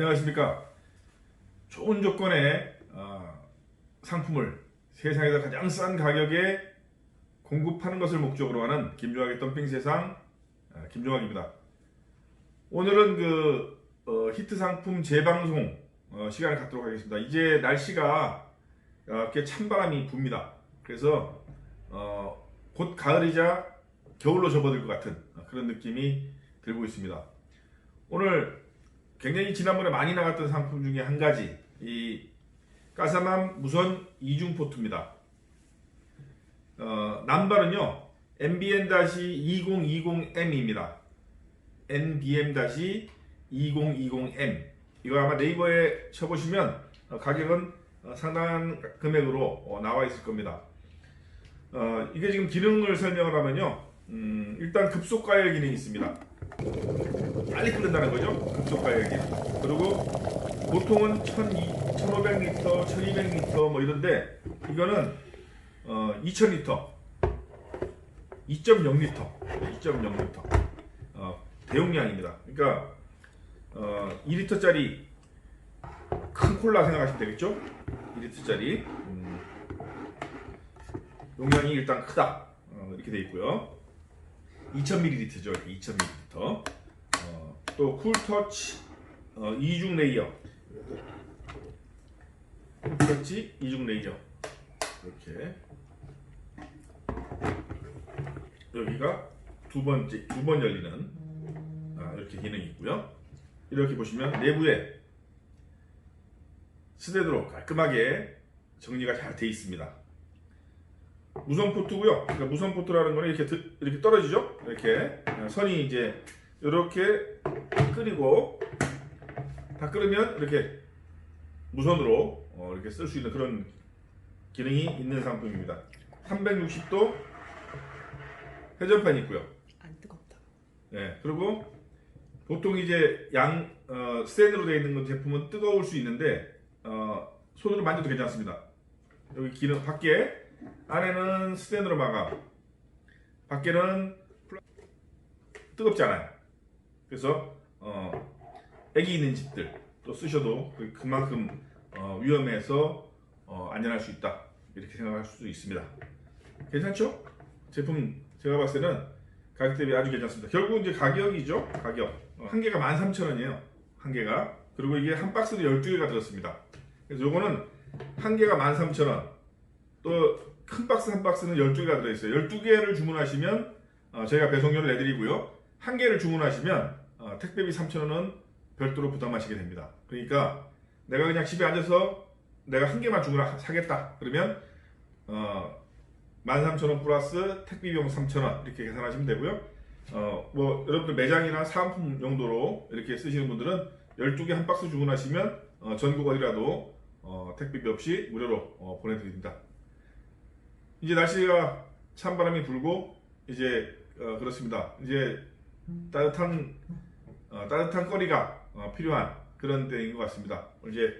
안녕하십니까. 좋은 조건의 어, 상품을 세상에서 가장 싼 가격에 공급하는 것을 목적으로 하는 김종학의 덤핑 세상 어, 김종학입니다. 오늘은 그 어, 히트 상품 재방송 어, 시간을 갖도록 하겠습니다. 이제 날씨가 어, 꽤 찬바람이 붑니다. 그래서 어, 곧 가을이자 겨울로 접어들 것 같은 그런 느낌이 들고 있습니다. 오늘 굉장히 지난번에 많이 나갔던 상품 중에 한 가지 이 까사맘 무선 이중 포트입니다. 어, 남발은요 NBN-2020M입니다. NBM-2020M 이거 아마 네이버에 쳐보시면 어, 가격은 어, 상당한 금액으로 어, 나와 있을 겁니다. 어, 이게 지금 기능을 설명을 하면요 음, 일단 급속 가열 기능이 있습니다. 빨리 끓는다는 거죠. 급속가열 기능. 그리고 보통은 1,500리터, 1,200리터 뭐 이런데 이거는 어, 2,000리터, 2.0리터, 2.0리터 어, 대용량입니다. 그러니까 어, 2리터짜리 큰 콜라 생각하시면 되겠죠? 2리터짜리 음, 용량이 일단 크다 어, 이렇게 돼 있고요. 2000ml죠. 2000ml. 어, 또 쿨터치 어, 이중 레이어. 쿨터치 이중 레이어. 이렇게 여기가 두 번째 두 번 열리는 아, 이렇게 기능이 있고요. 이렇게 보시면 내부에 스테드로 깔끔하게 정리가 잘 돼 있습니다. 무선 포트고요. 그러니까 무선 포트라는 거는 이렇게 드- 이렇게 떨어지죠. 이렇게 선이 이제 이렇게 끓이고 다 끓으면 이렇게 무선으로 어, 이렇게 쓸 수 있는 그런 기능이 있는 상품입니다. 360도 회전판이 있고요. 안 뜨겁다. 네, 그리고 보통 이제 양 어, 스테인으로 되어 있는 건 제품은 뜨거울 수 있는데 어, 손으로 만져도 괜찮습니다. 여기 기능 밖에 안에는 스테인으로 마감, 밖에는 플라- 뜨겁지 않아요. 그래서 어, 애기 있는 집들 또 쓰셔도 그- 그만큼 어, 위험해서 어, 안전할 수 있다 이렇게 생각할 수도 있습니다. 괜찮죠? 제품 제가 봤을 때는 가격 대비 아주 괜찮습니다. 결국 이제 가격이죠. 가격. 어, 한 개가 13,000원이에요. 한 개가. 그리고 이게 한 박스로 12개가 들었습니다. 그래서 요거는 한 개가 13,000원. 또 큰 박스 한 박스는 12개가 들어있어요. 12개를 주문하시면 어, 저희가 배송료를 내드리고요. 한 개를 주문하시면 어, 택배비 3,000원은 별도로 부담하시게 됩니다. 그러니까 내가 그냥 집에 앉아서 내가 한 개만 주문 사겠다. 그러면 어, 13,000원 플러스 택배 비용 3,000원 이렇게 계산하시면 되고요. 어, 뭐 여러분들 매장이나 사은품 용도로 이렇게 쓰시는 분들은 12개 한 박스 주문하시면 어, 전국 어디라도 어, 택배비 없이 무료로 어, 보내드립니다. 이제 날씨가 찬바람이 불고 이제 어, 그렇습니다. 이제 따뜻한 어, 따뜻한 거리가 어, 필요한 그런 때인 것 같습니다. 이제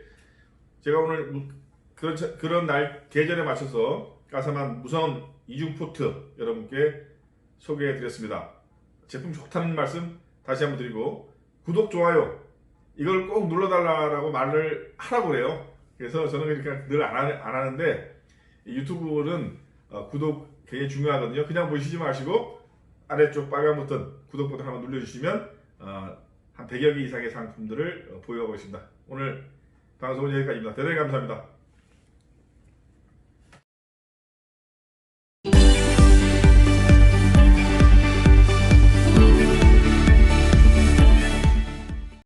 제가 오늘 무- 그런 차- 그런 날 계절에 맞춰서 까사만 무선 이중 포트 여러분께 소개해 드렸습니다. 제품 좋다는 말씀 다시 한번 드리고 구독 좋아요 이걸 꼭 눌러달라고 말을 하라고 그래요. 그래서 저는 그러니까 늘안 하는데 이 유튜브는 어, 구독 굉장히 중요하거든요. 그냥 보시지 마시고 아래쪽 빨간 버튼 구독 버튼 한번 눌러주시면 어, 한 100여 개 이상의 상품들을 어, 보유하고 있습니다. 오늘 방송은 여기까지입니다. 대단히 감사합니다.